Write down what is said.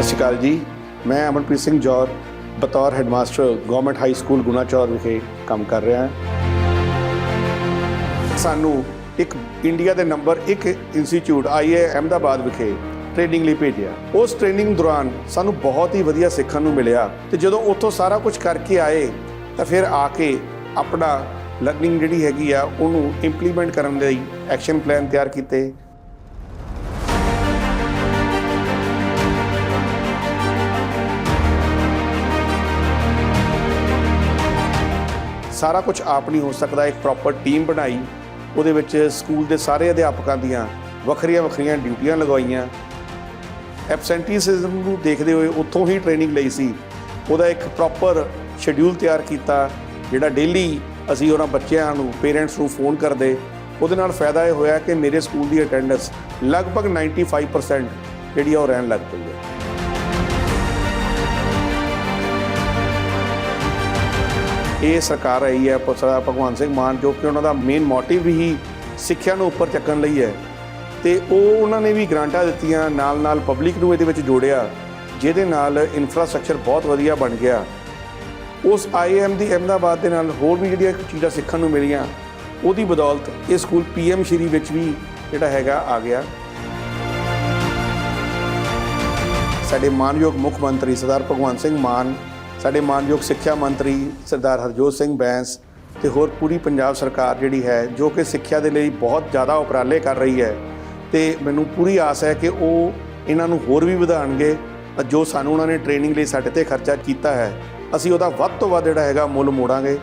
ਸਤਿ ਸ਼੍ਰੀ ਅਕਾਲ ਜੀ। ਮੈਂ ਅਮਨਪ੍ਰੀਤ ਸਿੰਘ ਜੌਰ ਬਤੌਰ headmaster government high school Gunachaur ਵਿਖੇ ਕੰਮ ਕਰ ਰਿਹਾ ਹਾਂ। ਸਾਨੂੰ ਇੱਕ ਇੰਡੀਆ ਦੇ ਨੰਬਰ 1 ਇੰਸਟੀਚਿਊਟ ਆਈਏ ਅਹਿਮਦਾਬਾਦ ਵਿਖੇ ਟ੍ਰੇਨਿੰਗ ਲਈ ਭੇਜਿਆ। ਉਸ ਟ੍ਰੇਨਿੰਗ ਦੌਰਾਨ ਸਾਨੂੰ ਬਹੁਤ ਹੀ ਵਧੀਆ ਸਿੱਖਣ ਨੂੰ ਮਿਲਿਆ। ਤੇ ਜਦੋਂ ਉੱਥੋਂ ਸਾਰਾ ਕੁਝ ਕਰਕੇ ਆਏ, ਤਾਂ ਫਿਰ ਆ ਕੇ ਆਪਣਾ ਲਰਨਿੰਗ ਜਿਹੜੀ ਹੈਗੀ ਆ, ਉਹਨੂੰ ਇੰਪਲੀਮੈਂਟ ਕਰਨ ਲਈ ਐਕਸ਼ਨ ਪਲਾਨ ਤਿਆਰ ਕੀਤੇ। ਸਾਰਾ ਕੁਝ ਆਪ ਨਹੀਂ ਹੋ ਸਕਦਾ, ਇੱਕ ਪ੍ਰੋਪਰ ਟੀਮ ਬਣਾਈ, ਉਹਦੇ ਵਿੱਚ ਸਕੂਲ ਦੇ ਸਾਰੇ ਅਧਿਆਪਕਾਂ ਦੀਆਂ ਵੱਖਰੀਆਂ ਵੱਖਰੀਆਂ ਡਿਊਟੀਆਂ ਲਗਾਈਆਂ ਐਬਸੈਂਟੀਸਿਜ਼ਮ ਨੂੰ ਦੇਖਦੇ ਹੋਏ ਉੱਥੋਂ ਹੀ ਟ੍ਰੇਨਿੰਗ ਲਈ ਸੀ। ਉਹਦਾ ਇੱਕ ਪ੍ਰੋਪਰ ਸ਼ਡਿਊਲ ਤਿਆਰ ਕੀਤਾ, ਜਿਹੜਾ ਡੇਲੀ ਅਸੀਂ ਉਹਨਾਂ ਬੱਚਿਆਂ ਨੂੰ ਪੇਰੈਂਟਸ ਨੂੰ ਫੋਨ ਕਰਦੇ। ਉਹਦੇ ਨਾਲ ਫਾਇਦਾ ਇਹ ਹੋਇਆ ਕਿ ਮੇਰੇ ਸਕੂਲ ਦੀ ਅਟੈਂਡੈਂਸ ਲਗਭਗ 95% ਜਿਹੜੀ ਆ ਉਹ ਰਹਿਣ ਲੱਗ ਪਈ ਹੈ। ਇਹ ਸਰਕਾਰ ਆਈ ਹੈ ਪ- ਸਰਦਾਰ ਭਗਵੰਤ ਸਿੰਘ ਮਾਨ, ਜੋ ਕਿ ਉਹਨਾਂ ਦਾ ਮੇਨ ਮੋਟਿਵ ਹੀ ਸਿੱਖਿਆ ਨੂੰ ਉੱਪਰ ਚੱਕਣ ਲਈ ਹੈ। ਤੇ ਉਹ ਉਹਨਾਂ ਨੇ ਵੀ ਗ੍ਰਾਂਟਾਂ ਦਿੱਤੀਆਂ ਨਾਲ ਨਾਲ ਪਬਲਿਕ ਨੂੰ ਇਹਦੇ ਵਿੱਚ ਜੋੜਿਆ, ਜਿਹਦੇ ਨਾਲ ਇਨਫਰਾਸਟ੍ਰਕਚਰ ਬਹੁਤ ਵਧੀਆ ਬਣ ਗਿਆ। ਉਸ ਆਈਐਮ ਦੀ ਅਹਿਮਦਾਬਾਦ ਦੇ ਨਾਲ ਹੋਰ ਵੀ ਜਿਹੜੀਆਂ ਚੀਜ਼ਾਂ ਸਿੱਖਣ ਨੂੰ ਮਿਲੀਆਂ, ਉਹਦੀ ਬਦੌਲਤ ਇਹ ਸਕੂਲ ਪੀਐਮ ਸ਼੍ਰੀ ਵਿੱਚ ਵੀ ਜਿਹੜਾ ਹੈਗਾ ਆ ਗਿਆ। ਸਾਡੇ ਮਾਨਯੋਗ ਮੁੱਖ ਮੰਤਰੀ ਸਰਦਾਰ ਭਗਵੰਤ ਸਿੰਘ ਮਾਨ ਸਾਡੇ ਮਾਨਯੋਗ ਸਿੱਖਿਆ ਮੰਤਰੀ ਸਰਦਾਰ ਹਰਜੋਤ ਸਿੰਘ ਬੈਂਸ ਤੇ ਹੋਰ ਪੂਰੀ ਪੰਜਾਬ ਸਰਕਾਰ ਜਿਹੜੀ ਹੈ, ਜੋ ਕਿ ਸਿੱਖਿਆ ਦੇ ਲਈ ਬਹੁਤ ਜ਼ਿਆਦਾ ਉਪਰਾਲੇ ਕਰ ਰਹੀ ਹੈ ਤੇ ਮੈਨੂੰ ਪੂਰੀ ਆਸ ਹੈ ਕਿ ਉਹ ਇਹਨਾਂ ਨੂੰ ਹੋਰ ਵੀ ਵਧਾਣਗੇ ਜੋ ਸਾਨੂੰ ਉਹਨਾਂ ਨੇ ਟ੍ਰੇਨਿੰਗ ਲਈ ਸਾਡੇ ਤੇ ਖਰਚਾ ਕੀਤਾ ਹੈ। ਅਸੀਂ ਉਹਦਾ ਵੱਧ ਤੋਂ ਵੱਧ ਜਿਹੜਾ ਹੈਗਾ ਮੁੱਲ ਮੋੜਾਂਗੇ।